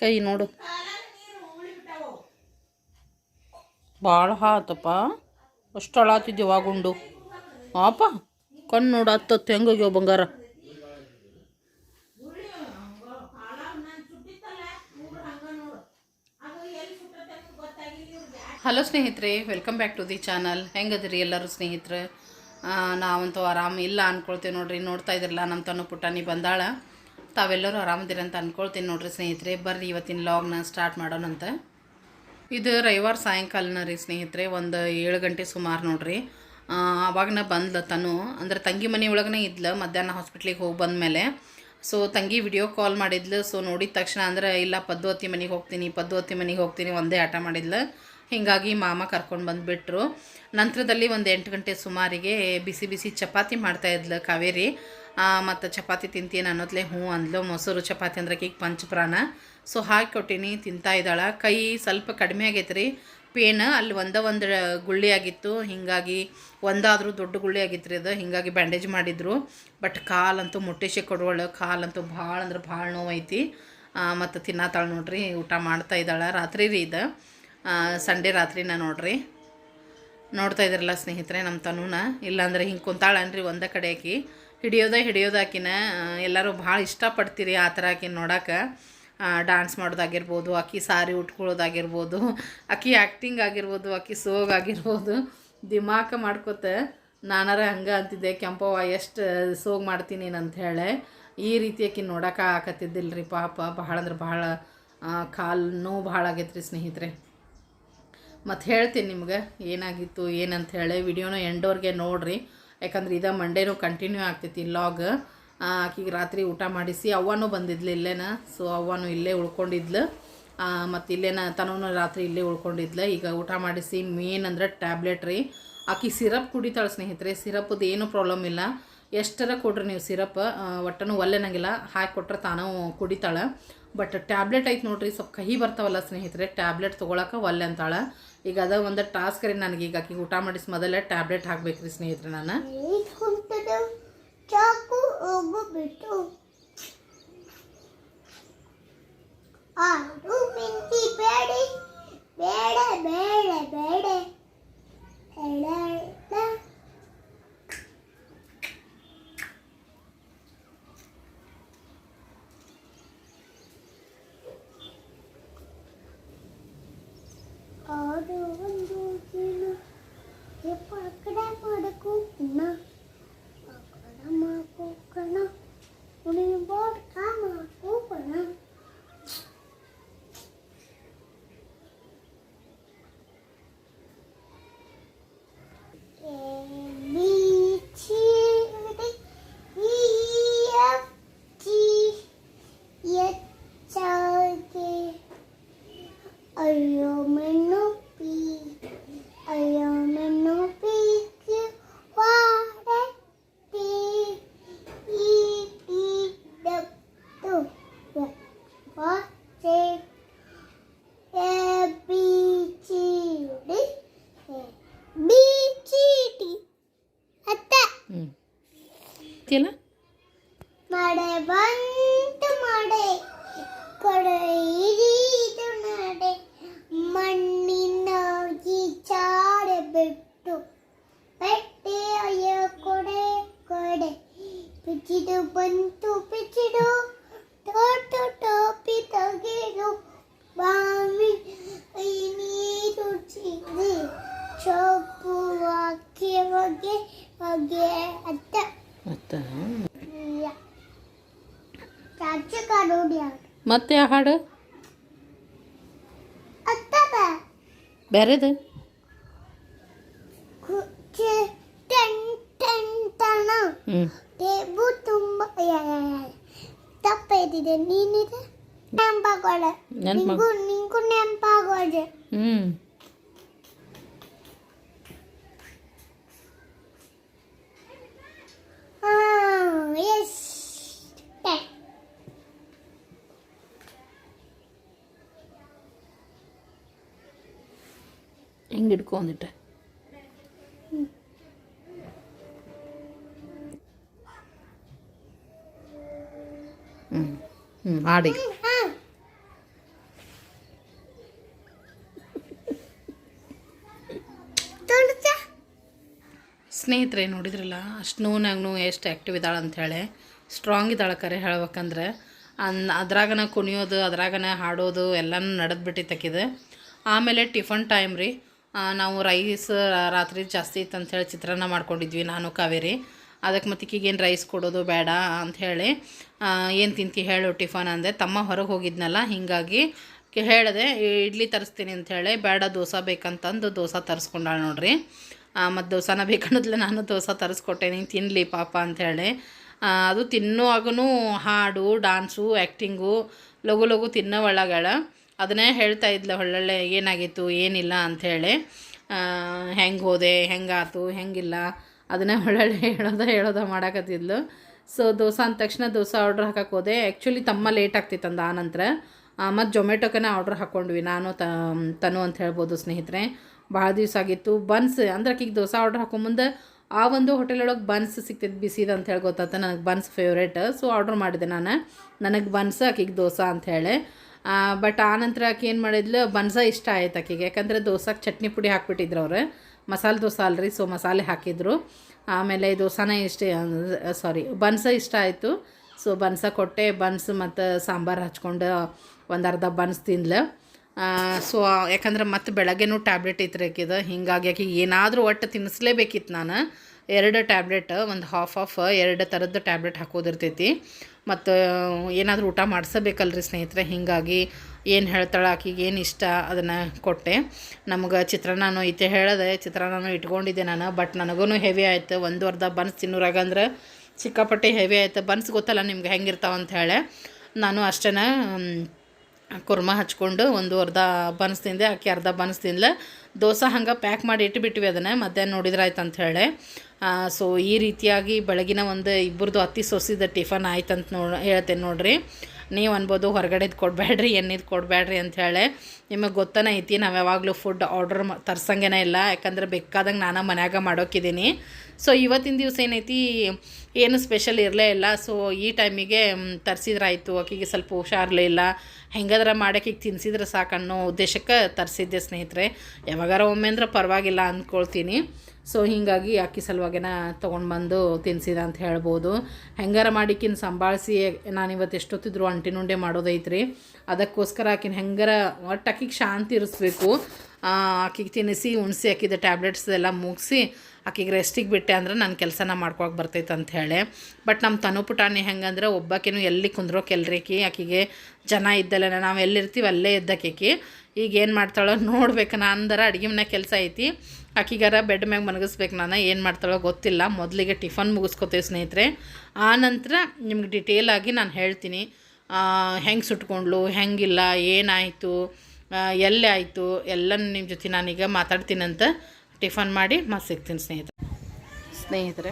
ಕೈ ನೋಡು. ಭಾಳ ಹಾತಪ್ಪ. ಅಷ್ಟು ಅಳಾತಿದ್ದೆ ಯಾವಾಗುಂಡು ಪಾಪ ಕಣ್ಣು ನೋಡು ಹತ್ತತ್ತು ಹೆಂಗೋಗ್ಯಾವ ಬಂಗಾರ. ಹಲೋ ಸ್ನೇಹಿತರೆ welcome back to the channel. ಹೆಂಗದ್ರಿ ಎಲ್ಲರೂ ಸ್ನೇಹಿತರೆ? ನಾವಂತೂ ಆರಾಮ ಇಲ್ಲ ಅನ್ಕೊಳ್ತೇವೆ ನೋಡ್ರಿ. ನೋಡ್ತಾ ಇದ್ರಲ್ಲ ನಮ್ಮ ಪುಟ್ಟ ಪುಟಾಣಿ ಬಂದಾಳ? ತಾವೆಲ್ಲರೂ ಆರಾಮದಿರ ಅಂತ ಅನ್ಕೊಳ್ತೀನಿ ನೋಡ್ರಿ ಸ್ನೇಹಿತರೆ. ಬರ್ರಿ ಇವತ್ತಿನ ಲಾಗ್ನ ಸ್ಟಾರ್ಟ್ ಮಾಡೋಣಂತ ಇದು ರವಿವಾರ ಸಾಯಂಕಾಲನ ರೀ ಸ್ನೇಹಿತರೆ, ಒಂದು ಏಳು ಗಂಟೆ ಸುಮಾರು ನೋಡ್ರಿ. ಆವಾಗನ ಬಂದ್ಲು ತನು. ಅಂದ್ರೆ ತಂಗಿ ಮನೆ ಒಳಗೇ ಇದ್ಲ, ಮಧ್ಯಾಹ್ನ ಹಾಸ್ಪಿಟ್ಲಿಗೆ ಹೋಗಿ ಬಂದಮೇಲೆ. ಸೊ ತಂಗಿ ವಿಡಿಯೋ ಕಾಲ್ ಮಾಡಿದ್ಲು. ಸೊ ನೋಡಿದ ತಕ್ಷಣ ಅಂದ್ರೆ, ಇಲ್ಲ ಪದ್ಧತಿ ಮನೆಗೆ ಹೋಗ್ತೀನಿ ಪದ್ಧತಿ ಮನೆಗೆ ಹೋಗ್ತೀನಿ ಒಂದೇ ಆಟ ಮಾಡಿದ್ಲು. ಹೀಗಾಗಿ ಮಾಮ ಕರ್ಕೊಂಡು ಬಂದುಬಿಟ್ರು. ನಂತರದಲ್ಲಿ ಒಂದು ಎಂಟು ಗಂಟೆ ಸುಮಾರಿಗೆ ಬಿಸಿ ಬಿಸಿ ಚಪಾತಿ ಮಾಡ್ತಾಯಿದ್ಲು ಕಾವೇರಿ. ಮತ್ತು ಚಪಾತಿ ತಿಂತೀನಿ ಅನ್ನೋದ್ಲೆ ಹ್ಞೂ ಅಂದ್ಲು. ಮೊಸರು ಚಪಾತಿ ಅಂದ್ರೆ ಈಗ ಪಂಚಪ್ರಾಣ. ಸೊ ಹಾಕಿ ಕೊಟ್ಟಿನಿ, ತಿಂತಾ ಇದ್ದಾಳೆ. ಕೈ ಸ್ವಲ್ಪ ಕಡಿಮೆ ಆಗೈತೆ ರೀ ಪೇನ್ ಅಲ್ಲಿ ಒಂದ ಒಂದು ಗುಳ್ಳಿ ಆಗಿತ್ತು. ಹೀಗಾಗಿ ಒಂದಾದರೂ ದೊಡ್ಡ ಗುಳ್ಳಿ ಆಗಿತ್ತು ರೀ ಅದು. ಹೀಗಾಗಿ ಬ್ಯಾಂಡೇಜ್ ಮಾಡಿದ್ರು. ಬಟ್ ಕಾಲಂತೂ ಮುಟ್ಟಿಸಿ ಕೊಡುವಳು. ಕಾಲಂತೂ ಭಾಳ ಅಂದ್ರೆ ಭಾಳ ನೋವೈತಿ. ಮತ್ತು ತಿನ್ನತ್ತಾಳೆ ನೋಡ್ರಿ. ಊಟ ಮಾಡ್ತಾ ಇದ್ದಾಳೆ. ರಾತ್ರಿ ರೀ ಇದು. ಸಂಡೇ ರಾತ್ರಿನ ನೋಡ್ರಿ. ನೋಡ್ತಾ ಇದ್ರಲ್ಲ ಸ್ನೇಹಿತರೆ ನಮ್ಮ ತನೂನ. ಇಲ್ಲಾಂದ್ರೆ ಹಿಂಗೆ ಕುಂತಾಳನ್ರಿ ಒಂದೇ ಕಡೆ ಆಕಿ. ಹಿಡಿಯೋದ ಹಿಡಿಯೋದಾಕಿನ ಎಲ್ಲರೂ ಭಾಳ ಇಷ್ಟಪಡ್ತೀರಿ ಆ ಥರ ಆಕಿನ ನೋಡೋಕೆ. ಡ್ಯಾನ್ಸ್ ಮಾಡೋದಾಗಿರ್ಬೋದು, ಆಕಿ ಸಾರಿ ಉಟ್ಕೊಳ್ಳೋದಾಗಿರ್ಬೋದು, ಆಕಿ ಆ್ಯಕ್ಟಿಂಗ್ ಆಗಿರ್ಬೋದು, ಆಕಿ ಸೋಗ್ ಆಗಿರ್ಬೋದು, ದಿಮಾಕ ಮಾಡ್ಕೊತ ನಾನಾರ ಹಂಗೆ ಅಂತಿದ್ದೆ, ಕೆಂಪವ್ವ ಎಷ್ಟು ಸೋಗ್ ಮಾಡ್ತೀನಿ ಅಂತ ಹೇಳಿ. ಈ ರೀತಿ ಆಕಿ ನೋಡೋಕೆ ಆಕತ್ತಿದ್ದಿಲ್ಲ ರೀ ಪಾಪ. ಭಾಳ ಅಂದ್ರೆ ಭಾಳ ಕಾಲು ನೋವು ಭಾಳ ಆಗೈತೆ ರೀ ಸ್ನೇಹಿತರೆ. ಮತ್ತು ಹೇಳ್ತೀನಿ ನಿಮ್ಗೆ, ಏನಾಗಿತ್ತು, ಏನಂತ ಹೇಳಿ. ವಿಡಿಯೋನ ಎಂಡೋರ್ಗೆ ನೋಡ್ರಿ. ಯಾಕಂದ್ರೆ ಇದ ಮಂಡೇನೂ ಕಂಟಿನ್ಯೂ ಆಗ್ತೈತಿ ಲಾಗ್ ಆಕಿಗೆ ರಾತ್ರಿ ಊಟ ಮಾಡಿಸಿ ಅವ್ವನೂ ಬಂದಿದ್ಲು ಇಲ್ಲೇನ? ಸೊ ಅವ್ವನೂ ಇಲ್ಲೇ ಉಳ್ಕೊಂಡಿದ್ಲು. ಮತ್ತು ಇಲ್ಲೇನ? ತನೂ ರಾತ್ರಿ ಇಲ್ಲೇ ಉಳ್ಕೊಂಡಿದ್ಲು. ಈಗ ಊಟ ಮಾಡಿಸಿ ಮೇನ್ ಅಂದ್ರೆ ಟ್ಯಾಬ್ಲೆಟ್ ರೀ. ಆಕಿ ಸಿರಪ್ ಕುಡಿತಾಳೆ ಸ್ನೇಹಿತರೆ. ಸಿರಪ್ದು ಏನೂ ಪ್ರಾಬ್ಲಮ್ ಇಲ್ಲ. ಎಷ್ಟರ ಕೊಡ್ರಿ ನೀವು ಸಿರಪ್? ಒಟ್ಟನು ಒಲ್ಲೆನಂಗಿಲ್ಲ. ಹಾಕಿ ಕೊಟ್ರೆ ತಾನೂ ಕುಡಿತಾಳೆ. ಬಟ್ ಟ್ಯಾಬ್ಲೆಟ್ ಐತೆ ನೋಡ್ರಿ, ಸ್ವಲ್ಪ ಕಹಿ ಬರ್ತಾವಲ್ಲ ಸ್ನೇಹಿತರೆ ಟ್ಯಾಬ್ಲೆಟ್ ತೊಗೊಳಕ್ಕೆ ಒಲ್ಲೆ ಅಂತಾಳೆ. ಈಗ ಅದ ಒಂದು ಟಾಸ್ಕ್ ರೀ ನನಗೆ. ಈಗ ಆಕಿಗೆ ಊಟ ಮಾಡಿಸಿ ಮೊದಲೇ ಟ್ಯಾಬ್ಲೆಟ್ ಹಾಕ್ಬೇಕು ರೀ ಸ್ನೇಹಿತರೆ ನಾನು. ಬೇಡ ಬೇಡ ಬೇಡ ಮತ್ತೆ ಆ ಹಾಡು? ಬೇರೆದು? ಟೇಬು ತುಂಬ ತಪ್ಪಿದೆ ನೀನಿದೆ? ನೆಂಪಾಗೋಳೆ. ನೆನ್ಪ್ ಮಾಡ್- ನಿಂಗೂ ನಿಂಗೂ ನೆಂಪಾಗೋದೆ ಹ್ಞೂ ಹಿಂಗೆ ಇಟ್ಕೊಂಡಿಟ್ಟೆ ಹ್ಞೂ ಹ್ಞೂ ಆಡಿ ಸ್ನೇಹಿತರೆ ನೋಡಿದ್ರಲ್ಲ ಅಷ್ಟು ನೋವು ಎಷ್ಟು ಆ್ಯಕ್ಟಿವ್ ಇದ್ದಾಳೆ ಅಂಥೇಳಿ ಸ್ಟ್ರಾಂಗ್ ಇದ್ದಾಳೆ ಕರೆ ಹೇಳ್ಬೇಕಂದ್ರೆ ಅನ್ ಅದ್ರಾಗನ ಕುಣಿಯೋದು ಅದ್ರಾಗನ ಹಾಡೋದು ಎಲ್ಲನೂ ನಡೆದ್ಬಿಟ್ಟಿತ್ತಕ್ಕಿದೆ ಆಮೇಲೆ ಟಿಫನ್ ಟೈಮ್ ರೀ ನಾವು ರೈಸ್ ರಾತ್ರಿ ಜಾಸ್ತಿ ಇತ್ತು ಅಂಥೇಳಿ ಚಿತ್ರಾನ್ನ ಮಾಡ್ಕೊಂಡಿದ್ವಿ ನಾನು, ಕಾವೇರಿ. ಅದಕ್ಕೆ ಮತ್ತೆ ಈಗೇನು ರೈಸ್ ಕೊಡೋದು ಬೇಡ ಅಂಥೇಳಿ ಏನು ತಿಂತಿ ಹೇಳು ಟಿಫನ್ ಅಂದೆ. ತಮ್ಮ ಹೊರಗೆ ಹೋಗಿದ್ನಲ್ಲ, ಹೀಗಾಗಿ ಹೇಳಿದೆ ಇಡ್ಲಿ ತರಿಸ್ತೀನಿ ಅಂಥೇಳಿ ಬೇಡ ದೋಸೆ ಬೇಕಂತಂದು ದೋಸೆ ತರಿಸ್ಕೊಂಡಾಳೆ ನೋಡ್ರಿ. ಮತ್ತು ದೋಸೆನ ಬೇಕನ್ನೋದ್ಲೆ ನಾನು ದೋಸೆ ತರಿಸ್ಕೊಟ್ಟೆ, ನೀನು ತಿನ್ನಲಿ ಪಾಪ ಅಂಥೇಳಿ ಅದು ತಿನ್ನುವಾಗೂ ಹಾಡು, ಡಾನ್ಸು ಆ್ಯಕ್ಟಿಂಗು ಲಘು ಲಘು ತಿನ್ನೋ ಒಳಗಳ ಅದನ್ನೇ ಹೇಳ್ತಾ ಇದ್ಲ, ಒಳ್ಳೊಳ್ಳೆ ಏನಾಗಿತ್ತು, ಏನಿಲ್ಲ ಅಂಥೇಳಿ ಹೆಂಗೆ ಹೋದೆ, ಹೆಂಗಾತು, ಹೆಂಗಿಲ್ಲ, ಅದನ್ನೇ ಒಳ್ಳೊಳ್ಳೆ ಹೇಳೋದ ಹೇಳೋದ ಮಾಡಾಕತ್ತಿದ್ಲು. ಸೊ ದೋಸೆ ಅಂದ ತಕ್ಷಣ ದೋಸೆ ಆರ್ಡ್ರ್ ಹಾಕಕ್ಕೆ ಹೋದೆ. ಆ್ಯಕ್ಚುಲಿ ತಮ್ಮ ಲೇಟ್ ಆಗ್ತಿತ್ತು ಅಂದ ಆನಂತರ ನಂತರ. ಮತ್ತು ಜೊಮೆಟೊಕನೇ ಆರ್ಡ್ರ್ ಹಾಕ್ಕೊಂಡ್ವಿ ನಾನು, ತ, ತನು ಅಂತ ಹೇಳ್ಬೋದು ಸ್ನೇಹಿತರೆ. ಭಾಳ ದಿವಸ ಆಗಿತ್ತು. ಬನ್ಸ್, ಅಂದ್ರೆ ಆಕಿಗೆ ದೋಸೆ ಆರ್ಡ್ರ್ ಹಾಕೊಂಬಂದು ಆ ಒಂದು ಹೋಟೆಲ್ ಒಳಗೆ ಬನ್ಸ್ ಸಿಗ್ತೈತೆ ಬಿಸಿದು ಅಂತ ಹೇಳಿ ಗೊತ್ತಾತ, ನನಗೆ ಬನ್ಸ್ ಫೇವ್ರೇಟ್ ಸೊ ಆರ್ಡ್ರ್ ಮಾಡಿದೆ ನಾನು. ನನಗೆ ಬನ್ಸ್, ಆಕಿಗೆ ದೋಸೆ ಅಂಥೇಳಿ ಬಟ್ ಆ ನಂತರ ಆಕೆ ಏನು ಮಾಡಿದ್ಲು? ಬನ್ಸ ಇಷ್ಟ ಆಯ್ತು ಆಕೆಗೆ. ಯಾಕಂದರೆ ದೋಸೆಗೆ ಚಟ್ನಿ ಪುಡಿ ಹಾಕ್ಬಿಟ್ಟಿದ್ರು ಅವ್ರು. ಮಸಾಲೆ ದೋಸೆ ಅಲ್ರಿ ಸೊ ಮಸಾಲೆ ಹಾಕಿದ್ರು. ಆಮೇಲೆ ದೋಸೆನೇ ಇಷ್ಟ ಸಾರಿ ಬನ್ಸ ಇಷ್ಟ ಆಯಿತು. ಸೊ ಬನ್ಸ ಕೊಟ್ಟೆ, ಬನ್ಸ್ ಮತ್ತು ಸಾಂಬಾರು ಹಚ್ಕೊಂಡು ಒಂದು ಅರ್ಧ ಬನ್ಸ್ ತಿಂದ್ಲು. ಸೊ ಯಾಕಂದ್ರೆ ಮತ್ತೆ ಬೆಳಗ್ಗೆನೂ ಟ್ಯಾಬ್ಲೆಟ್ ಇತ್ತು ಹಿಂಗಾಗಿ ಆಕೆ ಏನಾದರೂ ಒಟ್ಟು ತಿನ್ನಿಸ್ಲೇಬೇಕಿತ್ತು ನಾನು. ಎರಡು ಟ್ಯಾಬ್ಲೆಟ್, ಒಂದು ಹಾಫ್ ಆಫ್ ಎರಡು ಥರದ್ದು ಟ್ಯಾಬ್ಲೆಟ್ ಹಾಕೋದಿರ್ತೈತಿ. ಮತ್ತು ಏನಾದರೂ ಊಟ ಮಾಡಿಸಬೇಕಲ್ರಿ ಸ್ನೇಹಿತರೆ? ಹೀಗಾಗಿ ಏನು ಹೇಳ್ತಾಳೆ ಆಕಿಗೆ ಏನು ಇಷ್ಟ ಅದನ್ನು ಕೊಟ್ಟೆ. ನಮ್ಗೆ ಚಿತ್ರಾನ್ನನೂ ಐತೆ ಹೇಳಿದೆ, ಚಿತ್ರಾನ್ನನೂ ಇಟ್ಕೊಂಡಿದ್ದೆ ನಾನು. ಬಟ್ ನನಗೂ ಹೆವಿ ಆಯ್ತು. ಒಂದು ಅರ್ಧ ಬನ್ಸ್ ತಿನ್ನೋರಾಗ ಅಂದ್ರೆ ಸಿಕ್ಕಾಪಟ್ಟೆ ಹೆವಿ ಆಯ್ತು. ಬನ್ಸ್ ಗೊತ್ತಲ್ಲ ನಿಮ್ಗೆ ಹೆಂಗಿರ್ತಾವಂತ ಹೇಳಿ. ನಾನು ಅಷ್ಟೇ ಕುರ್ಮ ಹಚ್ಕೊಂಡು ಒಂದು ಅರ್ಧ ಬನ್ಸ್ ತಿಂದೆ ಆಕಿ ಅರ್ಧ ಬನ್ಸ್ ತಿಂದ್ಲ ದೋಸೆ ಹಂಗೆ ಪ್ಯಾಕ್ ಮಾಡಿ ಇಟ್ಟುಬಿಟ್ವಿ ಅದನ್ನು. ಮಧ್ಯಾಹ್ನ ನೋಡಿದ್ರೆ ಆಯ್ತು ಅಂತ ಹೇಳಿ. ಸೊ ಈ ರೀತಿಯಾಗಿ ಬೆಳಗಿನ ಒಂದು ಇಬ್ಬರದು ಅತ್ತಿ ಸೊಸಿದ ಟಿಫನ್ ಆಯ್ತು ಅಂತ ನೋಡ್ ಹೇಳ್ತೇನೆ ನೋಡಿರಿ. ನೀವು ಅನ್ಬೋದು ಹೊರಗಡೆದು ಕೊಡಬೇಡ್ರಿ ಎಣ್ಣಿದ್ ಕೊಡಬೇಡ್ರಿ ಅಂಥೇಳಿ ನಿಮಗೆ ಗೊತ್ತನೇ ಐತಿ, ನಾವು ಯಾವಾಗಲೂ ಫುಡ್ ಆರ್ಡ್ರ್ ಮ ತರ್ಸಂಗೇನೆ ಇಲ್ಲ. ಯಾಕಂದ್ರೆ ಬೇಕಾದಂಗೆ ನಾನು ಮನ್ಯಾಗ ಮಾಡೋಕಿದ್ದೀನಿ ಸೊ ಇವತ್ತಿನ ದಿವಸ ಏನೈತಿ, ಏನು ಸ್ಪೆಷಲ್ ಇರಲೇ ಇಲ್ಲ. ಸೊ ಈ ಟೈಮಿಗೆ ತರಿಸಿದ್ರಾಯ್ತು. ಆಕೆಗೆ ಸ್ವಲ್ಪ ಹುಷಾರ್ಲೇ ಇಲ್ಲ. ಹೆಂಗಾದ್ರೆ ಮಾಡಕ್ಕೆ ತಿನ್ಸಿದ್ರೆ ಸಾಕನ್ನೋ ಉದ್ದೇಶಕ್ಕೆ ತರಿಸಿದ್ದೆ ಸ್ನೇಹಿತರೆ. ಯಾವಾಗಾರ ಒಮ್ಮೆ ಅಂದ್ರೆ ಪರವಾಗಿಲ್ಲ ಅಂದ್ಕೊಳ್ತೀನಿ ಸೊ ಹೀಗಾಗಿ ಅಕ್ಕಿ ಸಲುವಾಗಿನ ತೊಗೊಂಡು ಬಂದು ತಿನ್ಸಿದ ಅಂತ ಹೇಳ್ಬೋದು. ಹೆಂಗಾರ ಮಾಡಿಕಿನ ಸಂಭಾಳಿಸಿ, ನಾನು ಇವತ್ತು ಎಷ್ಟೊತ್ತಿದ್ರು ಅಂಟಿನುಂಡೆ ಮಾಡೋದೈತ್ರಿ. ಅದಕ್ಕೋಸ್ಕರ ಆಕಿನ ಹೆಂಗಾರ ಒಟ್ಟು ಅಕ್ಕಿಗೆ ಶಾಂತಿ ಇರಿಸ್ಬೇಕು. ಆಕಿಗೆ ತಿನ್ನಿಸಿ, ಉಣಿಸಿ ಆಕಿದ ಟ್ಯಾಬ್ಲೆಟ್ಸ್ ಎಲ್ಲ ಮುಗಿಸಿ ಆಕಿಗೆ ರೆಸ್ಟಿಗೆ ಬಿಟ್ಟೆ ಅಂದ್ರೆ ನಾನು ಕೆಲಸನ ಮಾಡ್ಕೊಳಕ್ಕೆ ಬರ್ತೈತೆ ಅಂತ ಹೇಳಿ. ಬಟ್ ನಮ್ಮ ತನು ಪುಟಾಣಿ ಹೆಂಗಂದ್ರೆ ಒಬ್ಬಾಕಿನೂ ಎಲ್ಲಿ ಕುಂದ್ರೋಕೆ ಎಲ್ರಿಕಿ ಆಕಿಗೆ ಜನ ಇದ್ದಲ್ಲ ನಾವು ಎಲ್ಲಿರ್ತೀವಿ ಅಲ್ಲೇ ಇದ್ದಕ್ಕಿ ಈಗ ಏನು ಮಾಡ್ತಾಳೋ ನೋಡ್ಬೇಕು ನಂದರ ಅಡುಗೆ ಮನೆ ಕೆಲಸ ಐತಿ. ಆಕಿಗಾರ ಬೆಡ್ ಮ್ಯಾಗ ಮನಗಿಸ್ಬೇಕು ನಾನು, ಏನು ಮಾಡ್ತಾಳೋ ಗೊತ್ತಿಲ್ಲ. ಮೊದಲಿಗೆ ಟಿಫನ್ ಮುಗಿಸ್ಕೊತೀವಿ ಸ್ನೇಹಿತರೆ. ಆ ನಂತರ ನಿಮ್ಗೆ ಡಿಟೇಲ್ ಆಗಿ ನಾನು ಹೇಳ್ತೀನಿ. ಹೆಂಗೆ ಸುಟ್ಕೊಂಡ್ಲು, ಹೆಂಗಿಲ್ಲ, ಏನಾಯಿತು ಎಲ್ಲೇ ಆಯಿತು ಎಲ್ಲ ನಿಮ್ಮ ಜೊತೆ ನಾನೀಗ ಮಾತಾಡ್ತೀನಂತ ಟಿಫನ್ ಮಾಡಿ ಮತ್ತೆ ಸಿಗ್ತೀನಿ ಸ್ನೇಹಿತರೆ. ಸ್ನೇಹಿತರೆ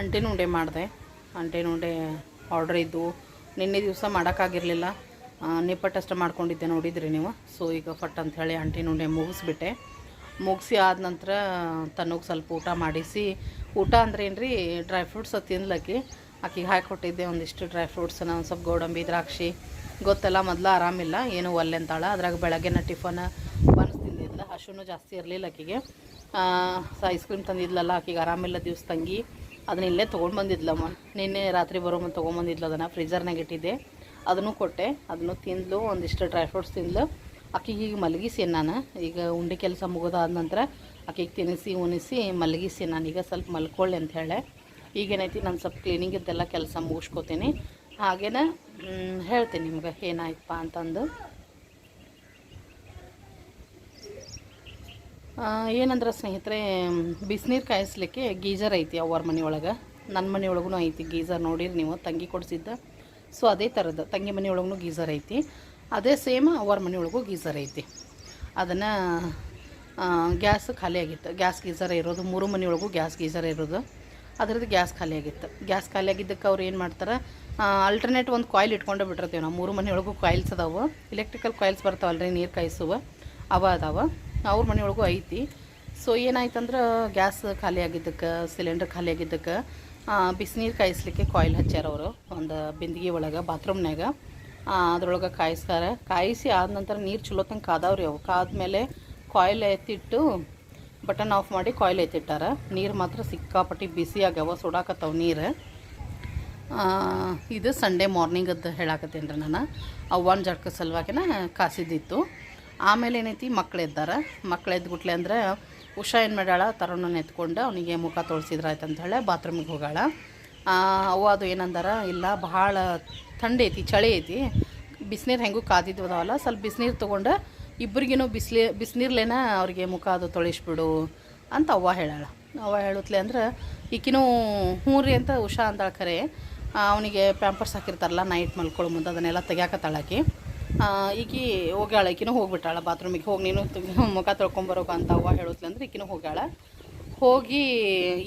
ಅಂಟಿನ ಉಂಡೆ ಮಾಡಿದೆ. ಅಂಟಿನ ಉಂಡೆ ಆರ್ಡ್ರ್ ಇದ್ದವು ನಿನ್ನೆ ದಿವಸ ಮಾಡೋಕ್ಕಾಗಿರಲಿಲ್ಲ. ನಿಪ್ಪಟ್ಟಷ್ಟು ಮಾಡ್ಕೊಂಡಿದ್ದೆ ನೋಡಿದ್ರಿ ನೀವು. ಸೊ ಈಗ ಫಟ್ ಅಂತ ಹೇಳಿ ಅಂಟಿನ ಉಂಡೆ ಮುಗಿಸ್ಬಿಟ್ಟೆ. ಮುಗಿಸಿ ಆದ ನಂತರ ತನಗೆ ಸ್ವಲ್ಪ ಊಟ ಮಾಡಿಸಿ. ಊಟ ಅಂದ್ರೆ ಏನು ರೀ ಡ್ರೈ ಫ್ರೂಟ್ಸ್ ತಿನ್ಲಕ್ಕಿ. ಆಕಿಗೆ ಹಾಕಿಕೊಟ್ಟಿದ್ದೆ ಒಂದಿಷ್ಟು ಡ್ರೈ ಫ್ರೂಟ್ಸನ್ನ ಒಂದು ಸ್ವಲ್ಪ ಗೋಡಂಬಿ, ದ್ರಾಕ್ಷಿ. ಗೊತ್ತಲ್ಲ, ಮೊದಲು ಆರಾಮಿಲ್ಲ. ಏನು ಒಲ್ಲೆ ಅಂತಾಳ. ಅದ್ರಾಗ ಬೆಳಗ್ಗೆನ ಟಿಫನ್ ಬನ್ಸ್ ಜಾಸ್ತಿ ಇರಲಿಲ್ಲ ಆಕಿಗೆ. ಐಸ್ ಕ್ರೀಮ್ ತಂದಿದ್ಲಲ್ಲ ಆಕಿಗೆ ಆರಾಮಿಲ್ಲ ದಿವ್ಸ ತಂಗಿ. ಅದನ್ನ ಇಲ್ಲೇ ತೊಗೊಂಡು ಬಂದಿದ್ಲಮ್ಮ. ನಿನ್ನೆ ರಾತ್ರಿ ಬರೋ ಮುಂದೆ ತೊಗೊಂಬಂದಿದ್ಲು ಅದನ್ನು ಫ್ರೀಜರ್ನಾಗ ಇಟ್ಟಿದ್ದೆ. ಅದನ್ನು ಕೊಟ್ಟೆ. ಅದನ್ನು ತಿಂದ್ಲು, ಒಂದಿಷ್ಟು ಡ್ರೈ ಫ್ರೂಟ್ಸ್ ತಿಂದ್ಲು. ಆಕಿಗೆ ಈಗ ಮಲಗಿಸಿ ನಾನು. ಈಗ ಉಂಡೆ ಕೆಲಸ ಮುಗಿದಾದ ನಂತರ ಆಕಿಗೆ ತಿನ್ನಿಸಿ ಉಣಿಸಿ ಮಲಗಿಸಿ ಈಗ ಸ್ವಲ್ಪ ಮಲ್ಕೊಳ್ಳಿ ಅಂತ ಹೇಳೆ ಈಗೇನೈತಿ ನಾನು ಸ್ವಲ್ಪ ಕ್ಲೀನಿಂಗಿದ್ದೆಲ್ಲ ಕೆಲಸ ಮುಗಿಸ್ಕೋತೀನಿ. ಹಾಗೇನೆ ಹೇಳ್ತೀನಿ ನಿಮ್ಗೆ ಏನಾಯ್ತಪ್ಪ ಅಂತಂದು. ಏನಂದ್ರೆ ಸ್ನೇಹಿತರೆ ಬಿಸಿನೀರು ಕಾಯಿಸ್ಲಿಕ್ಕೆ ಗೀಜರ್ ಐತಿ ಅವ್ರ ಮನೆಯೊಳಗೆ. ನನ್ನ ಮನೆಯೊಳಗೂ ಐತಿ ಗೀಜರ್ ನೋಡಿರಿ ನೀವು, ತಂಗಿ ಕೊಡಿಸಿದ್ದ. ಸೊ ಅದೇ ಥರದ್ದು ತಂಗಿ ಮನೆಯೊಳಗೂ ಗೀಜರ್ ಐತಿ. ಅದೇ ಸೇಮ್ ಅವ್ರ ಮನೆಯೊಳಗೂ ಗೀಜರ್ ಐತಿ. ಅದನ್ನು ಗ್ಯಾಸ್ ಖಾಲಿ ಆಗಿತ್ತು. ಗ್ಯಾಸ್ ಗೀಜರ್ ಇರೋದು, ಮೂರು ಮನೆಯೊಳಗೂ ಗ್ಯಾಸ್ ಗೀಜರ್ ಇರೋದು. ಅದರದ್ದು ಗ್ಯಾಸ್ ಖಾಲಿ ಆಗಿತ್ತು. ಗ್ಯಾಸ್ ಖಾಲಿ ಆಗಿದ್ದಕ್ಕೆ ಅವ್ರು ಏನು ಮಾಡ್ತಾರೆ ಅಲ್ಟರ್ನೇಟ್ ಒಂದು ಕಾಯಿಲ್ ಇಟ್ಕೊಂಡು ಬಿಟ್ಟಿರ್ತೀವಿ ನಾವು. ಮೂರು ಮನೆಯೊಳಗೂ ಕಾಯಿಲ್ಸ್ ಅದಾವೆ. ಇಲೆಕ್ಟ್ರಿಕಲ್ ಕಾಯಿಲ್ಸ್ ಬರ್ತಾವಲ್ರಿ ನೀರು ಕಾಯಿಸುವ. ಅವ ಅದಾವ. ಅವ್ರ ಮನೆಯೊಳಗೂ ಐತಿ. ಸೊ ಏನಾಯ್ತಂದ್ರೆ ಗ್ಯಾಸ್ ಖಾಲಿ ಆಗಿದ್ದಕ್ಕೆ, ಸಿಲಿಂಡರ್ ಖಾಲಿ ಆಗಿದ್ದಕ್ಕೆ ಬಿಸಿನೀರು ಕಾಯಿಸ್ಲಿಕ್ಕೆ ಕಾಯಿಲ್ ಹಚ್ಚ್ಯಾರ ಅವರು. ಒಂದು ಬಿಂದಿಗೆ ಒಳಗೆ ಬಾತ್ರೂಮ್ನಾಗ ಅದ್ರೊಳಗೆ ಕಾಯಿಸ್ತಾರೆ ಕಾಯಿಸಿ ಆದ ನಂತರ ನೀರು ಚಲೋ ತಂಗೆ ಕಾದಾವ್ರಿ ಅವು. ಕಾದ್ಮೇಲೆ ಕಾಯಿಲ್ ಎತ್ತಿಟ್ಟು ಬಟನ್ ಆಫ್ ಮಾಡಿ ಕಾಯಿಲ್ ಎತ್ತಿಟ್ಟಾರ. ನೀರು ಮಾತ್ರ ಸಿಕ್ಕಾಪಟ್ಟಿ ಬಿಸಿ ಆಗ್ಯಾವ, ಸುಡಾಕತ್ತಾವ ನೀರು. ಇದು ಸಂಡೇ ಮಾರ್ನಿಂಗದ್ದು ಹೇಳಾಕತ್ತೇನೆ ರೀ ನಾನು. ಅವ್ವನ ಜಡ್ಕ ಸಲುವಾಗಿನ ಕಾಸಿದ್ದಿತ್ತು. ಆಮೇಲೆ ಏನೈತಿ, ಮಕ್ಳು ಎದ್ದಾರ ಮಕ್ಳು ಎದ್ಬಿಟ್ಲೆ ಅಂದ್ರೆ ಉಷಾ ಏನು ಮಾಡ್ಯಾಳ, ತರುಣನ ಎತ್ಕೊಂಡು ಅವನಿಗೆ ಮುಖ ತೊಳ್ಸಿದ್ರ ಆಯ್ತು ಅಂತ ಹೇಳಿ ಬಾತ್ರೂಮಿಗೆ ಹೋಗಾಳ. ಅವು ಅದು ಏನಂದಾರ, ಇಲ್ಲ, ಭಾಳ ಥಂಡಿ ಐತಿ, ಚಳಿ ಐತಿ. ಬಿಸಿನೀರು ಹೆಂಗೂ ಕಾದಿದ್ದು ಅದಾವಲ್ಲ, ಸ್ವಲ್ಪ ಬಿಸಿನೀರು ತೊಗೊಂಡು ಇಬ್ಬರಿಗೇನು ಬಿಸಿಲಿ, ಬಿಸಿನೀರ್ಲೇನ ಅವ್ರಿಗೆ ಮುಖ ಅದು ತೊಳಿಸ್ಬಿಡು ಅಂತ ಅವ್ವ ಹೇಳಾಳ. ಅವ್ವ ಹೇಳುತ್ತಲೆ ಅಂದ್ರೆ, ಈಕಿನೂ ಹ್ಞೂ ರೀ ಅಂತ ಉಷಾ ಅಂದಾಳ ಖರೆ. ಅವನಿಗೆ ಪ್ಯಾಂಪರ್ಸ್ ಹಾಕಿರ್ತಾರಲ್ಲ ನೈಟ್ ಮಲ್ಕೊಳ್ಳೋ ಮುಂದೆ ಅದನ್ನೆಲ್ಲ ತೆಗ್ಯಾಕತ್ತಾಳಾಕಿ ಈಕಿ ಹೋಗ್ಯಾಳ, ಈಕಿನೂ ಹೋಗ್ಬಿಟ್ಟಾಳ ಬಾತ್ರೂಮಿಗೆ ಹೋಗಿ ನೀನು ಮುಖ ತೊಳ್ಕೊಂಬರೋಕ ಅಂತ ಅವ್ವ ಹೇಳೋತ್ಲ ಅಂದ್ರೆ ಈಕಿನೂ ಹೋಗ್ಯಾಳ. ಹೋಗಿ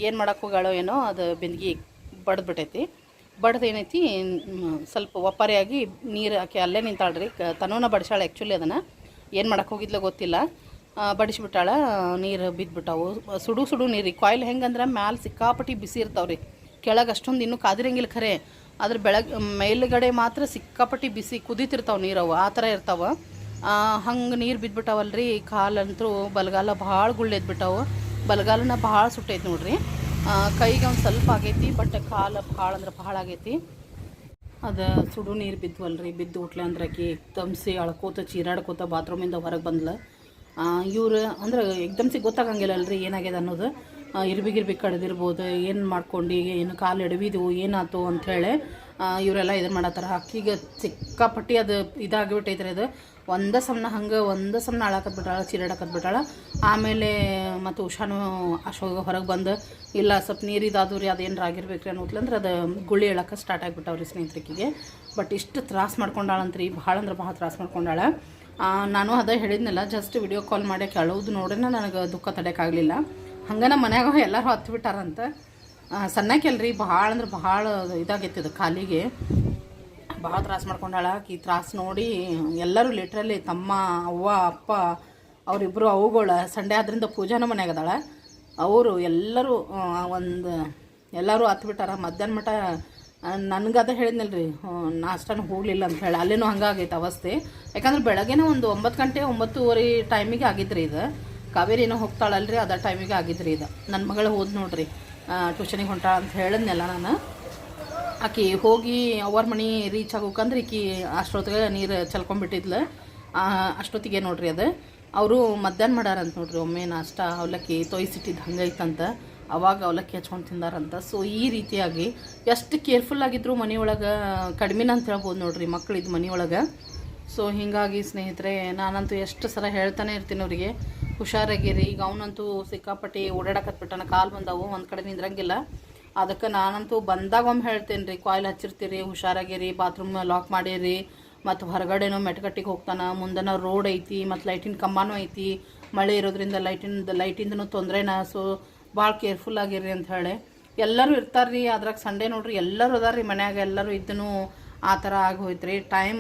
ಏನು ಮಾಡೋಕೆ ಹೋಗ್ಯಾಳೋ ಏನೋ ಅದು ಬಿಂದಿಗೆ ಬಡ್ದ್ಬಿಟ್ಟೈತಿ ಬಡ್ದು ಏನೈತಿ ಸ್ವಲ್ಪ ಒಪ್ಪಾರಿಯಾಗಿ ನೀರು ಹಾಕಿ ಅಲ್ಲೇ ನಿಂತಾಳ್ರಿ. ತನೋನ ಬಡಿಸಾಳ ಆ್ಯಕ್ಚುಲಿ ಅದನ್ನು. ಏನು ಮಾಡೋಕೆ ಹೋಗಿದ್ಲ ಗೊತ್ತಿಲ್ಲ. ಬಡಿಸ್ಬಿಟ್ಟಾಳ, ನೀರು ಬಿದ್ದುಬಿಟ್ಟಾವು ಸುಡು ಸುಡು ನೀರು ಕಾಯಿಲ್ ಹೆಂಗಂದ್ರೆ ಮ್ಯಾಲೆ ಸಿಕ್ಕಾಪಟ್ಟಿ ಬಿಸಿ ಇರ್ತಾವ್ರಿ. ಕೆಳಗೆ ಅಷ್ಟೊಂದು ಇನ್ನೂ ಕಾದಿರಂಗಿಲ್ಲ ಖರೆ. ಆದ್ರೆ ಬೆಳಗ್ಗೆ ಮೇಲ್ಗಡೆ ಮಾತ್ರ ಸಿಕ್ಕಾಪಟ್ಟಿ ಬಿಸಿ, ಕುದೀತಿರ್ತಾವೆ ನೀರವು ಆ ಥರ ಇರ್ತಾವೆ. ಹಂಗೆ ನೀರು ಬಿದ್ದುಬಿಟ್ಟಾವಲ್ರಿ ಕಾಲಂತೂ ಬಲಗಾಲ ಭಾಳ ಗುಳ್ಳೆದ್ಬಿಟ್ಟಾವು ಬಲಗಾಲನ ಭಾಳ ಸುಟ್ಟೈತಿ ನೋಡ್ರಿ. ಕೈಗೆ ಒಂದು ಸ್ವಲ್ಪ ಆಗೈತಿ, ಬಟ್ ಕಾಲು ಭಾಳ ಅಂದ್ರೆ ಭಾಳ ಆಗೈತಿ. ಅದು ಸುಡು ನೀರು ಬಿದ್ವಲ್ರಿ, ಬಿದ್ದು ಉಟ್ಲೆ ಅಂದ್ರೆ ಆಕಿ ತಮ್ಸಿ ಅಳ್ಕೋತ, ಚೀರಾಡ್ಕೋತ ಬಾತ್ರೂಮಿಂದ ಹೊರಗೆ ಬಂದ್ಲ. ಇವ್ರು ಅಂದ್ರೆ ಎಕ್ದಮ್ಸಿ ಗೊತ್ತಾಗಂಗಿಲ್ಲ ಅಲ್ರಿ ಏನಾಗ್ಯದ ಅನ್ನೋದು. ಆ, ಇರ್ಬಿ ಗಿರ್ಬಿ ಕಡ್ದಿರ್ಬೋದು ಏನು ಮಾಡ್ಕೊಂಡು ಏನು ಕಾಲು ಎಡವಿದ್ವು ಏನಾಯ್ತು ಅಂಥೇಳಿ ಇವರೆಲ್ಲ ಇದನ್ನು ಮಾಡತ್ತಾರ. ಅಕ್ಕಿಗೆ ಸಿಕ್ಕಾಪಟ್ಟಿ ಅದು ಇದಾಗಿಬಿಟ್ಟೈತ್ರಿ ಅದು. ಒಂದು ಸಮನ ಹಂಗೆ ಒಂದೇ ಸಮನ ಹಾಳಾಕತ್ಬಿಟ್ಟಾಳ ಚೀರಾಡಕತ್ಬಿಟ್ಟಾಳ ಆಮೇಲೆ ಮತ್ತು ಉಷಾನು ಅಶೋಕ ಹೊರಗೆ ಬಂದು ಇಲ್ಲ ಸ್ವಲ್ಪ ನೀರು ಇದಾದು ರೀ ಅದೇನು ಆಗಿರ್ಬೇಕ್ರಿ ಅನ್ನೋತ್ಲಂದ್ರೆ ಅದು ಗುಳಿ ಹೇಳಕ್ಕೆ ಸ್ಟಾರ್ಟ್ ಆಗಿಬಿಟ್ಟವ್ರಿ ಸ್ನೇಹಿತರಿಗೆ ಬಟ್ ಇಷ್ಟು ತ್ರಾಸ ಮಾಡ್ಕೊಂಡಾಳಂತ್ರಿ ಭಾಳ ಅಂದ್ರೆ ಭಾಳ ತ್ರಾಸ ಮಾಡ್ಕೊಂಡಾಳ. ನಾನು ಅದೇ ಹೇಳಿದ್ನಲ್ಲ ಜಸ್ಟ್ ವಿಡಿಯೋ ಕಾಲ್ ಮಾಡಿ ಕೇಳೋದು ನೋಡ್ರೆ ನನಗೆ ದುಃಖ ತಡೆಯೋಕ್ಕಾಗಲಿಲ್ಲ ಹಂಗೆ ನಮ್ಮ ಮನ್ಯಾಗ ಎಲ್ಲರೂ ಹತ್ತು ಬಿಟ್ಟಾರಂತ. ಸಣ್ಣಕ್ಕೆಲ್ರಿ ಭಾಳ ಅಂದ್ರೆ ಭಾಳ ಇದಾಗೈತಿ ಅದು ಕಾಲಿಗೆ ಭಾಳ ತ್ರಾಸ ಮಾಡ್ಕೊಂಡಾಳ. ಆಕಿ ತ್ರಾಸ ನೋಡಿ ಎಲ್ಲರೂ ಲಿಟ್ರಲ್ಲಿ ತಮ್ಮ, ಅವ್ವ, ಅಪ್ಪ ಅವರಿಬ್ಬರು ಅವುಗಳ ಸಂಡೆ ಆದ್ರಿಂದ ಪೂಜಾನ ಮನ್ಯಾಗ ಅದಾಳ. ಅವರು ಎಲ್ಲರೂ ಒಂದು ಎಲ್ಲರೂ ಹತ್ತು ಬಿಟ್ಟಾರ. ಮಧ್ಯಾಹ್ನ ಮಟ ನನಗೆ ಹೇಳಿದ್ನಲ್ಲ ರೀ ನಾಷ್ಟನೂ ಹೋಗಲಿಲ್ಲ ಅಂತ ಹೇಳಿ. ಅಲ್ಲೇನೂ ಹಂಗಾಗೈತೆ ಅವಸ್ಥೆ. ಯಾಕಂದ್ರೆ ಬೆಳಗ್ಗೆನೇ ಒಂದು ಒಂಬತ್ತು ಗಂಟೆ ಒಂಬತ್ತುವರೆ ಟೈಮಿಗೆ ಆಗಿದ್ರಿ ಇದು. ಕಾವೇರಿ ಏನೋ ಹೋಗ್ತಾಳಲ್ರಿ, ಅದ ಟೈಮಿಗೆ ಆಗಿದ್ರಿ ಇದು. ನನ್ನ ಮಗಳು ಹೋದ್ ನೋಡ್ರಿ ಟ್ಯೂಷನಿಗೆ ಹೊಂಟಾಳ ಅಂತ ಹೇಳಿದ್ನೆಲ್ಲ ನಾನು. ಆಕಿ ಹೋಗಿ ಅವ್ರ ಮನೆ ರೀಚ್ ಆಗೋಕಂದ್ರೆ ಈಕಿ ಅಷ್ಟೊತ್ತಿಗೆ ನೀರು ಚಲ್ಕೊಂಡ್ಬಿಟ್ಟಿದ್ಲು. ಅಷ್ಟೊತ್ತಿಗೆ ನೋಡ್ರಿ ಅದು. ಅವರು ಮಧ್ಯಾಹ್ನ ಮಾಡ್ಯಾರಂತ ನೋಡ್ರಿ, ಒಮ್ಮೆ ನಾಷ್ಟ ಅವಲಕ್ಕಿ ತೊಯ್ಸಿಟ್ಟಿದ್ದು ಹಂಗೈತಂತ. ಅವಾಗ ಅವಲಕ್ಕಿ ಹಚ್ಕೊಂಡು ತಿಂದಾರಂತ. ಸೊ ಈ ರೀತಿಯಾಗಿ ಎಷ್ಟು ಕೇರ್ಫುಲ್ ಆಗಿದ್ರು ಮನೆಯೊಳಗೆ ಕಡಿಮೆನ ಅಂತ ಹೇಳ್ಬೋದು ನೋಡ್ರಿ ಮಕ್ಕಳಿದ್ದು ಮನೆಯೊಳಗೆ ಸೊ ಹೀಗಾಗಿ ಸ್ನೇಹಿತರೆ, ನಾನಂತೂ ಎಷ್ಟು ಸಲ ಹೇಳ್ತಾನೆ ಇರ್ತೀನಿ ಅವರಿಗೆ. ಹುಷಾರಾಗಿರಿ. ಈಗ ಅವನಂತೂ ಸಿಕ್ಕಾಪಟ್ಟಿ ಓಡಾಡಕತ್ಬಿಟ್ಟನ, ಕಾಲು ಬಂದವು, ಒಂದು ಕಡೆ ನಿಂದ್ರಂಗಿಲ್ಲ. ಅದಕ್ಕೆ ನಾನಂತೂ ಬಂದಾಗ ಒಮ್ಮೆ ಹೇಳ್ತೇನೆ ರೀ ಕಾಯಿಲ್ ಹಚ್ಚಿರ್ತೀರಿ, ಹುಷಾರಾಗಿರಿ ಬಾತ್ರೂಮ್ ಲಾಕ್ ಮಾಡಿರಿ, ಮತ್ತು ಹೊರಗಡೆನೂ ಮೆಟ್ಕಟ್ಟಿಗೆ ಹೋಗ್ತಾನೆ, ಮುಂದನ ರೋಡ್ ಐತಿ, ಮತ್ತು ಲೈಟಿನ ಕಂಬನೂ ಐತಿ, ಮಳೆ ಇರೋದ್ರಿಂದ ಲೈಟಿಂದ ಲೈಟಿಂದನೂ ತೊಂದರೆನ ಸೊ ಭಾಳ ಕೇರ್ಫುಲ್ ಆಗಿರಿ ಅಂತ ಹೇಳಿ. ಎಲ್ಲರೂ ಇರ್ತಾರೆ ರೀ ಅದ್ರಾಗ ಸಂಡೇ ನೋಡ್ರಿ, ಎಲ್ಲರೂ ಅದಾರ ರೀ ಮನ್ಯಾಗ, ಎಲ್ಲರೂ ಇದ್ದನು ಆ ಥರ ಆಗಿ ರೀ ಟೈಮ್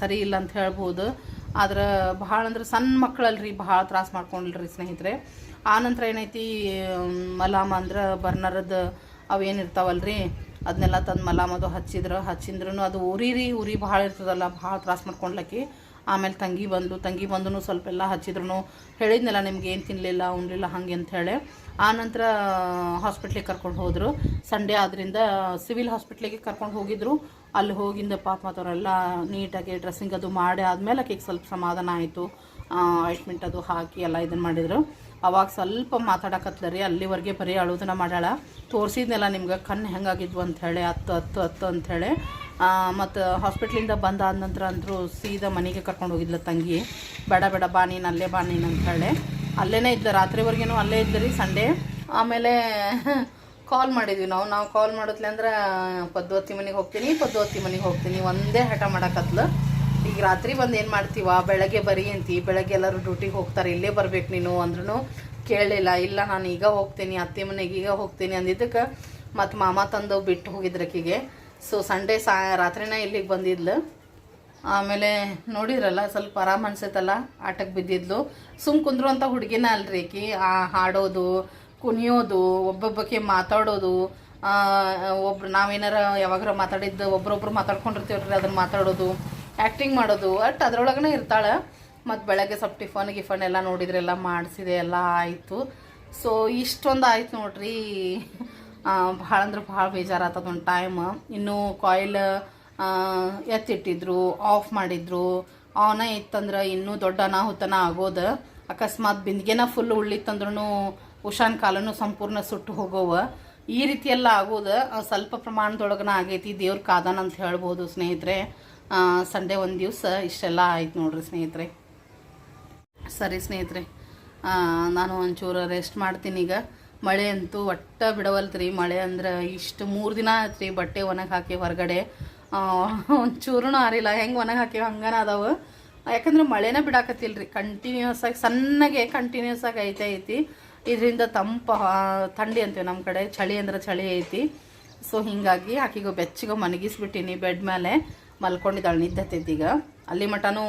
ಸರಿ ಇಲ್ಲ ಅಂತ ಹೇಳ್ಬೋದು. ಆದ್ರೆ ಭಾಳ ಅಂದ್ರೆ ಸಣ್ಣ ಮಕ್ಕಳಲ್ರಿ ಭಾಳ ತ್ರಾಸ ಮಾಡ್ಕೊಂಡ್ರಿ ಸ್ನೇಹಿತರೆ. ಆನಂತರ ಏನೈತಿ ಮಲಾಮ ಅಂದ್ರೆ ಬರ್ನರದ ಅವೇನು ಇರ್ತಾವಲ್ರಿ ಅದನ್ನೆಲ್ಲ ತಂದು ಮಲಾಮದು ಹಚ್ಚಿದ್ರು ಹಚ್ಚಿಂದ್ರೂ ಅದು ಉರಿ ರೀ ಉರಿ ಭಾಳ ಇರ್ತದಲ್ಲ ಭಾಳ ತ್ರಾಸ ಮಾಡ್ಕೊಂಡ್ಲಕ್ಕಿ ಆಮೇಲೆ ತಂಗಿ ಬಂದು ತಂಗಿ ಬಂದು ಸ್ವಲ್ಪ ಎಲ್ಲ ಹಚ್ಚಿದ್ರು ಹೇಳಿದ್ನಲ್ಲ ನಿಮ್ಗೆ ಏನು ತಿನ್ನಲಿಲ್ಲ ಉಣ್ಲಿಲ್ಲ, ಹಾಗೆ ಅಂತ ಹೇಳಿ. ಆನಂತರ ಹಾಸ್ಪಿಟ್ಲಿಗೆ ಕರ್ಕೊಂಡು ಹೋದರು. ಸಂಡೇ ಆದ್ರಿಂದ ಸಿವಿಲ್ ಹಾಸ್ಪಿಟ್ಲಿಗೆ ಕರ್ಕೊಂಡು ಹೋಗಿದ್ರು. ಅಲ್ಲಿ ಹೋಗಿಂದ ಪಾಪ ಅವರೆಲ್ಲ ನೀಟಾಗಿ ಡ್ರೆಸ್ಸಿಂಗ್ ಅದು ಮಾಡಿ ಆದಮೇಲೆ ಆಕೆಗೆ ಸ್ವಲ್ಪ ಸಮಾಧಾನ ಆಯಿತು. ಆಯಿಂಟ್ಮೆಂಟ್ ಅದು ಹಾಕಿ ಎಲ್ಲ ಇದನ್ನು ಮಾಡಿದರು. ಅವಾಗ ಸ್ವಲ್ಪ ಮಾತಾಡಕತ್ಲ ರೀ ಅಲ್ಲಿವರೆಗೆ ಬರೀ ಅಳೋದನ್ನ ಮಾಡ್ಯಾಳ. ತೋರಿಸಿದ್ನೆಲ್ಲ ನಿಮ್ಗೆ ಕಣ್ಣು ಹೆಂಗಾಗಿದ್ವು ಅಂಥೇಳಿ ಹತ್ತು ಹತ್ತು ಹತ್ತು ಅಂಥೇಳಿ ಮತ್ತು ಹಾಸ್ಪಿಟ್ಲಿಂದ ಬಂದಾದ ನಂತರ ಅಂದರು ಸೀದಾ ಮನೆಗೆ ಕರ್ಕೊಂಡು ಹೋಗಿದ್ಲ ತಂಗಿ. ಬೇಡ ಬೇಡ, ಬಾ ನೀನು, ಅಲ್ಲೇ ಬಾ ನೀನು ಹೇಳಿ. ಅಲ್ಲೇ ಇದ್ದ ರಾತ್ರಿವರೆಗೇನು ಅಲ್ಲೇ ಇದ್ದ ಸಂಡೇ. ಆಮೇಲೆ ಕಾಲ್ ಮಾಡಿದ್ವಿ ನಾವು. ನಾವು ಕಾಲ್ ಮಾಡತ್ಲೆ ಅಂದ್ರೆ ಪದ್ವತಿ ಮನೆಗೆ ಹೋಗ್ತೀನಿ ಪದ್ವತಿ ಮನೆಗೆ ಹೋಗ್ತೀನಿ. ಒಂದೇ ಹಠ ಮಾಡಕತ್ಲು. ಈಗ ರಾತ್ರಿ ಬಂದು ಏನು ಮಾಡ್ತೀವ? ಬೆಳಗ್ಗೆ ಬರೀ ಅಂತಿ. ಬೆಳಗ್ಗೆ ಎಲ್ಲರೂ ಡ್ಯೂಟಿಗೆ ಹೋಗ್ತಾರೆ. ಇಲ್ಲೇ ಬರ್ಬೇಕು ನೀನು ಅಂದ್ರೂ ಕೇಳಲಿಲ್ಲ ಇಲ್ಲ, ನಾನು ಈಗ ಹೋಗ್ತೀನಿ. ಅತ್ತೆ ಮನೆಗೆ ಈಗ ಹೋಗ್ತೀನಿ ಅಂದಿದ್ದಕ್ಕೆ ಮತ್ತು ಮಾಮ ತಂದು ಬಿಟ್ಟು ಹೋಗಿದ್ರು ಆಕಿಗೆ. ಸೊ ಸಂಡೇ ಸಾ, ರಾತ್ರಿನ ಇಲ್ಲಿಗೆ ಬಂದಿದ್ಲು. ಆಮೇಲೆ ನೋಡಿದ್ರಲ್ಲ ಸ್ವಲ್ಪ ಆರಾಮ್ ಅನ್ಸೈತಲ್ಲ ಆಟಕ್ಕೆ ಬಿದ್ದಿದ್ಲು. ಸುಮ್ ಕುಂದ್ರುವಂಥ ಹುಡುಗಿನ ಅಲ್ರಿ ಆ, ಹಾಡೋದು, ಕುಣಿಯೋದು, ಒಬ್ಬೊಬ್ಬಕ್ಕೆ ಮಾತಾಡೋದು. ಒಬ್ರು ನಾವೇನಾರ ಯಾವಾಗಾರ ಮಾತಾಡಿದ್ದು, ಒಬ್ರೊಬ್ರು ಮಾತಾಡ್ಕೊಂಡಿರ್ತೀವ್ರಿ ಅದನ್ನ ಮಾತಾಡೋದು ಆ್ಯಕ್ಟಿಂಗ್ ಮಾಡೋದು. ಅಟ್ ಅದ್ರೊಳಗನೆ ಇರ್ತಾಳೆ. ಮತ್ತು ಬೆಳಗ್ಗೆ ಸ್ವಲ್ಪ ಟಿಫನ್, ಗಿಫನ್ ಎಲ್ಲ ನೋಡಿದ್ರೆಲ್ಲ ಮಾಡಿಸಿದೆ, ಎಲ್ಲ ಆಯಿತು. ಸೊ ಇಷ್ಟೊಂದು ಆಯ್ತು ನೋಡ್ರಿ. ಭಾಳ ಅಂದ್ರೆ ಭಾಳ ಬೇಜಾರಾತದ ಒಂದು ಟೈಮ್ ಇನ್ನೂ ಕಾಯಿಲ್ ಎತ್ತಿಟ್ಟಿದ್ರು ಆಫ್ ಮಾಡಿದ್ರು. ಅವನ ಇತ್ತಂದ್ರೆ ಇನ್ನೂ ದೊಡ್ಡ ಅನಾಹುತನ ಆಗೋದು. ಅಕಸ್ಮಾತ್ ಬಿಂದಿಗೆನ ಫುಲ್ ಉಳ್ಳಿತ್ತಂದ್ರೂ ಉಷಾನ್ ಕಾಲನು ಸಂಪೂರ್ಣ ಸುಟ್ಟು ಹೋಗೋವ. ಈ ರೀತಿ ಎಲ್ಲ ಆಗೋದು ಸ್ವಲ್ಪ ಪ್ರಮಾಣದೊಳಗನ ಆಗೈತಿ. ದೇವ್ರ ಕಾದಾನ ಅಂತ ಹೇಳ್ಬೋದು ಸ್ನೇಹಿತರೆ. ಸಂಡೇ ಒಂದು ದಿವಸ ಇಷ್ಟೆಲ್ಲ ಆಯ್ತು ನೋಡ್ರಿ ಸ್ನೇಹಿತರೆ. ಸರಿ ಸ್ನೇಹಿತರೆ. ನಾನು ಒಂಚೂರು ರೆಸ್ಟ್ ಮಾಡ್ತೀನಿ ಈಗ. ಮಳೆ ಅಂತೂ ಒಟ್ಟ ಬಿಡವಲ್ತ್ರಿ. ಮಳೆ ಅಂದ್ರೆ ಇಷ್ಟು ಮೂರು ದಿನ ಆಯ್ತು ರೀ ಬಟ್ಟೆ ಒಣಗಿ ಹಾಕಿ ಹೊರಗಡೆ. ಒಂಚೂರು ಆರಿಲ್ಲ. ಹೆಂಗೆ ಒಣಗಿ ಹಾಕಿ ಹಂಗನ ಅದಾವ. ಯಾಕಂದ್ರೆ ಮಳೆನೇ ಬಿಡಾಕತ್ತಿಲ್ರಿ. ಕಂಟಿನ್ಯೂಸ್ ಆಗಿ ಸಣ್ಣಗೆ ಕಂಟಿನ್ಯೂಸ್ ಆಗಿ ಐತೆ ಐತಿ. ಇದರಿಂದ ತಂಪ ಥಂಡಿ ಅಂತೀವಿ ನಮ್ಮ ಕಡೆ. ಚಳಿ ಅಂದ್ರೆ ಚಳಿ ಐತಿ. ಸೊ ಹಿಂಗಾಗಿ ಆಕಿಗೆ ಬೆಚ್ಚಿಗೆ ಮನಗಿಸ್ಬಿಟ್ಟಿನಿ ಬೆಡ್ ಮೇಲೆ ಮಲ್ಕೊಂಡಿದ್ದಾಳೆ ನಿದ್ದತ್ತೈತಿ ಈಗ. ಅಲ್ಲಿ ಮಟನೂ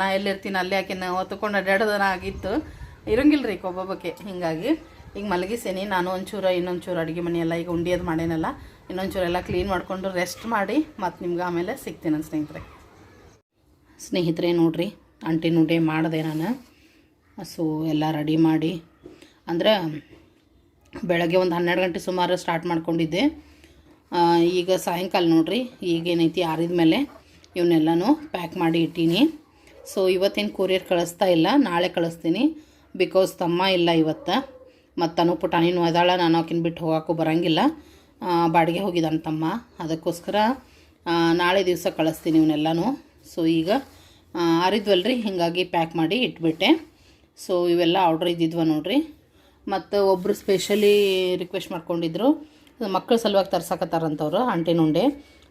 ನಾ ಎಲ್ಲಿರ್ತೀನಿ, ಅಲ್ಲಿ ಆಕಿನ ಹೊತ್ಕೊಂಡು ಅಡ್ಡಾಡೋದನ ಆಗಿತ್ತು. ಇರಂಗಿಲ್ಲ ರೀ ಕೊಬ್ಬೊಬ್ಬಕ್ಕೆ ಹಿಂಗಾಗಿ ಈಗ ಮಲಗಿಸೇನಿ, ನಾನು ಒಂಚೂರು, ಇನ್ನೊಂಚೂರು ಅಡುಗೆ ಮನೆ ಎಲ್ಲ ಈಗ ಉಂಡಿಯೋದು ಮಾಡೇನಲ್ಲ, ಇನ್ನೊಂಚೂರು ಎಲ್ಲ ಕ್ಲೀನ್ ಮಾಡಿಕೊಂಡು ರೆಸ್ಟ್ ಮಾಡಿ, ಮತ್ತು ನಿಮ್ಗೆ ಆಮೇಲೆ ಸಿಗ್ತೀನಿ ನನ್ನ ಸ್ನೇಹಿತರೆ. ಸ್ನೇಹಿತರೆ ನೋಡಿರಿ, ಅಂಟಿ ನುಡಿ ಮಾಡಿದೆ ನಾನು. ಸೊ ಎಲ್ಲ ರೆಡಿ ಮಾಡಿ, ಅಂದ್ರೆ ಬೆಳಗ್ಗೆ ಒಂದು ಹನ್ನೆರಡು ಗಂಟೆ ಸುಮಾರು ಸ್ಟಾರ್ಟ್ ಮಾಡ್ಕೊಂಡಿದ್ದೆ. ಈಗ ಸಾಯಂಕಾಲ ನೋಡ್ರಿ ಈಗೇನೈತಿ ಆರಿದ ಮೇಲೆ ಇವನ್ನೆಲ್ಲನೂ ಪ್ಯಾಕ್ ಮಾಡಿ ಇಟ್ಟೀನಿ. ಸೊ ಇವತ್ತೇನು ಕೊರಿಯರ್ ಕಳಿಸ್ತಾ ಇಲ್ಲ, ನಾಳೆ ಕಳಿಸ್ತೀನಿ. ಬಿಕಾಸ್ ತಮ್ಮ ಇಲ್ಲ ಇವತ್ತು. ಮತ್ತು ತನು ಪುಟಾಣಿನೂ ಅದಾಳ, ನಾನು ಆಕಿನ ಬಿಟ್ಟು ಹೋಗೋಕ್ಕೂ ಬರೋಂಗಿಲ್ಲ. ಬಾಡಿಗೆ ಹೋಗಿದ್ದಾನೆ ತಮ್ಮ. ಅದಕ್ಕೋಸ್ಕರ ನಾಳೆ ದಿವಸ ಕಳಿಸ್ತೀನಿ ಇವನ್ನೆಲ್ಲನೂ. ಸೊ ಈಗ ಅರಿದ್ವಲ್ರಿ, ಹೀಗಾಗಿ ಪ್ಯಾಕ್ ಮಾಡಿ ಇಟ್ಬಿಟ್ಟೆ. ಸೊ ಇವೆಲ್ಲ ಆರ್ಡ್ರ್ ಇದ್ದಿದ್ವ ನೋಡ್ರಿ. ಮತ್ತು ಒಬ್ಬರು ಸ್ಪೆಷಲಿ ರಿಕ್ವೆಸ್ಟ್ ಮಾಡ್ಕೊಂಡಿದ್ರು. ಮಕ್ಕಳು ಸಲುವಾಗಿ ತರ್ಸಕತ್ತಾರಂತವ್ರು ಅಂಟಿನ ಉಂಡೆ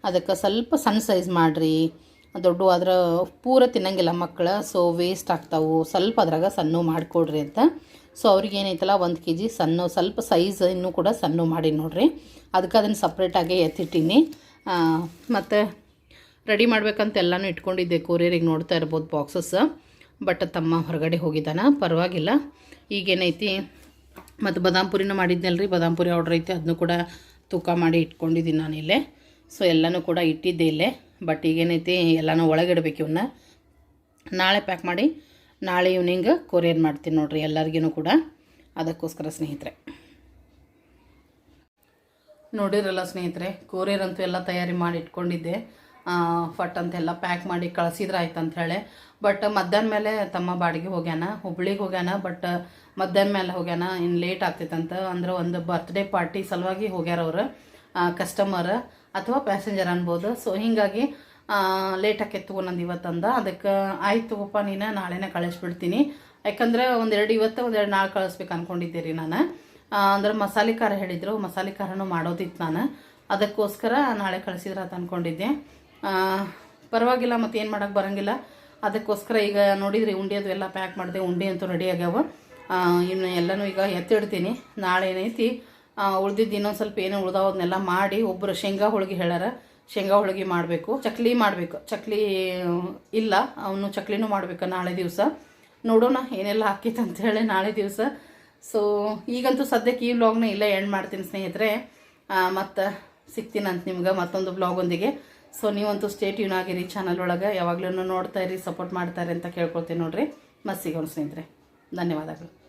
ಅದಕ್ಕೆ ಸ್ವಲ್ಪ ಸಣ್ಣ ಸೈಜ್ ಮಾಡಿರಿ. ದೊಡ್ಡ ಆದ್ರೆ ಪೂರ ತಿನ್ನಂಗಿಲ್ಲ ಮಕ್ಕಳು ಸೊ ವೇಸ್ಟ್ ಆಗ್ತಾವು. ಸ್ವಲ್ಪ ಅದ್ರಾಗ ಸಣ್ಣ ಮಾಡಿಕೊಡ್ರಿ ಅಂತ. ಸೊ ಅವ್ರಿಗೆ ಏನೈತಲ್ಲ, ಒಂದು ಕೆ ಜಿ ಸಣ್ಣ, ಸ್ವಲ್ಪ ಸೈಜ್ ಇನ್ನೂ ಕೂಡ ಸಣ್ಣ ಮಾಡಿ ನೋಡ್ರಿ. ಅದಕ್ಕೆ ಅದನ್ನು ಸಪ್ರೇಟಾಗೆ ಎತ್ತಿಟ್ಟೀನಿ. ಮತ್ತು ರೆಡಿ ಮಾಡ್ಬೇಕಂತ ಎಲ್ಲನೂ ಇಟ್ಕೊಂಡಿದ್ದೆ. ಕೊರಿಯರಿಗೆ ನೋಡ್ತಾ ಇರ್ಬೋದು ಬಾಕ್ಸಸ್ ಬಟ್ ತಮ್ಮ ಹೊರಗಡೆ ಹೋಗಿದ್ದಾನ, ಪರವಾಗಿಲ್ಲ. ಈಗೇನೈತಿ ಮತ್ತು ಬಾದಾಮ್ ಪುರಿನೂ ಮಾಡಿದ್ನಲ್ರಿ. ಬಾದಾಮ್ ಪುರಿ ಆರ್ಡ್ರ್ ಐತಿ ಅದನ್ನು ಕೂಡ ತೂಕ ಮಾಡಿ ಇಟ್ಕೊಂಡಿದ್ದೀನಿ ನಾನು ಇಲ್ಲೇ ಸೊ ಎಲ್ಲನೂ ಕೂಡ ಇಟ್ಟಿದ್ದೆ ಇಲ್ಲೇ. ಬಟ್ ಈಗೇನೈತಿ, ಎಲ್ಲನೂ ಒಳಗಿಡ್ಬೇಕು ಇವನ್ನ ನಾಳೆ ಪ್ಯಾಕ್ ಮಾಡಿ, ನಾಳೆ ಇವ್ನಿಂಗ್ ಕೊರಿಯರ್ ಮಾಡ್ತೀನಿ ನೋಡ್ರಿ ಎಲ್ಲರಿಗೂ ಕೂಡ. ಅದಕ್ಕೋಸ್ಕರ ಸ್ನೇಹಿತರೆ. ನೋಡಿರಲ್ಲ ಸ್ನೇಹಿತರೆ ಕೊರಿಯರ್ ಅಂತೂ ಎಲ್ಲ ತಯಾರಿ ಮಾಡಿ ಇಟ್ಕೊಂಡಿದ್ದೆ. ಫಟ್ ಅಂತೆಲ್ಲ ಪ್ಯಾಕ್ ಮಾಡಿ ಕಳಿಸಿದ್ರೆ ಆಯ್ತು ಬಟ್ ಮಧ್ಯಾಹ್ನ ಮೇಲೆ ತಮ್ಮ ಬಾಡಿಗೆ ಹೋಗ್ಯಾನ, ಹುಬ್ಳಿಗೆ ಹೋಗ್ಯಾನ ಬಟ್ ಮಧ್ಯಾಹ್ನ ಮೇಲೆ ಹೋಗ್ಯಾನ ಇನ್ನು ಲೇಟ್ ಆಗ್ತೈತಂತ. ಅಂದ್ರೆ ಒಂದು ಬರ್ತ್ಡೇ ಪಾರ್ಟಿ ಸಲುವಾಗಿ ಹೋಗ್ಯಾರ ಅವ್ರು. ಕಸ್ಟಮರ್ ಅಥವಾ ಪ್ಯಾಸೆಂಜರ್ ಅನ್ಬೋದು. ಸೊ ಹೀಗಾಗಿ ಲೇಟ್ ಆಕೈತು ನಂದು ಇವತ್ತಂದ ಅದಕ್ಕೆ, ಆಯ್ತು ತಗೋಪ್ಪ ನೀನು ನಾಳೆನೇ ಕಳಿಸ್ಬಿಡ್ತೀನಿ. ಯಾಕಂದ್ರೆ ಒಂದೆರಡು ಇವತ್ತು ಒಂದೆರಡು ನಾಳೆ ಕಳಿಸ್ಬೇಕು ಅನ್ಕೊಂಡಿದ್ದೆ ರೀ ನಾನು ಅಂದ್ರೆ ಮಸಾಲೆ ಖಾರ ಹೇಳಿದ್ರು. ಮಸಾಲೆ ಖಾರನೂ ಮಾಡೋದಿತ್ತು ನಾನು. ಅದಕ್ಕೋಸ್ಕರ ನಾಳೆ ಕಳಿಸಿದ್ರೆ ಅಂತ ಅಂದ್ಕೊಂಡಿದ್ದೆ ಪರವಾಗಿಲ್ಲ ಮತ್ತೆ ಏನು ಮಾಡೋಕ್ಕೆ ಬರೋಂಗಿಲ್ಲ. ಅದಕ್ಕೋಸ್ಕರ ಈಗ ನೋಡಿದ್ರಿ, ಉಂಡೆ ಅದು ಎಲ್ಲ ಪ್ಯಾಕ್ ಮಾಡಿದೆ, ಉಂಡೆ ಅಂತೂ ರೆಡಿ ಆಗ್ಯಾವ. ಇನ್ನು ಎಲ್ಲನೂ ಈಗ ಎತ್ತಿಡ್ತೀನಿ. ನಾಳೆ ಏನೈತಿ ಉಳ್ದಿದ್ದು ಇನ್ನೊಂದು ಸ್ವಲ್ಪ ಏನು ಉಳ್ದಾವದನ್ನೆಲ್ಲ ಮಾಡಿ ಒಬ್ಬರು ಶೇಂಗಾ ಹೋಳಿಗೆ ಹೇಳ್ಯಾರ. ಶೇಂಗಾ ಹೋಳಿಗೆ ಮಾಡಬೇಕು. ಚಕ್ಲಿ ಮಾಡಬೇಕು. ಚಕ್ಲಿ ಇಲ್ಲ, ಅವನು ಚಕ್ಲಿನೂ ಮಾಡಬೇಕು ನಾಳೆ ದಿವಸ. ನೋಡೋಣ ಏನೆಲ್ಲ ಹಾಕಿತ್ತು ಅಂತ ಹೇಳಿ ನಾಳೆ ದಿವಸ. ಸೊ ಈಗಂತೂ ಸದ್ಯಕ್ಕೆ ಈ ವ್ಲಾಗ್ನ ಇಲ್ಲ ಎಂಡ್ ಮಾಡ್ತೀನಿ ಸ್ನೇಹಿತರೆ. ಮತ್ತು ಸಿಗ್ತೀನಂತ ನಿಮ್ಗೆ ಮತ್ತೊಂದು ಬ್ಲಾಗೊಂದಿಗೆ ಸೊ ನೀವಂತೂ ಸ್ಟೇಟ್ ಯೂನ್ ಆಗಿರಿ ಚಾನಲ್ ಒಳಗೆ. ಯಾವಾಗಲೂ ನೋಡ್ತಾ ಇರಿ ಸಪೋರ್ಟ್ ಮಾಡ್ತಾರೆ ಅಂತ ಕೇಳ್ಕೊಳ್ತೀನಿ ನೋಡ್ರಿ. ಮತ್ತೆ ಸಿಗೋಣ ಸ್ನೇಹಿತರೆ. ಧನ್ಯವಾದಗಳು.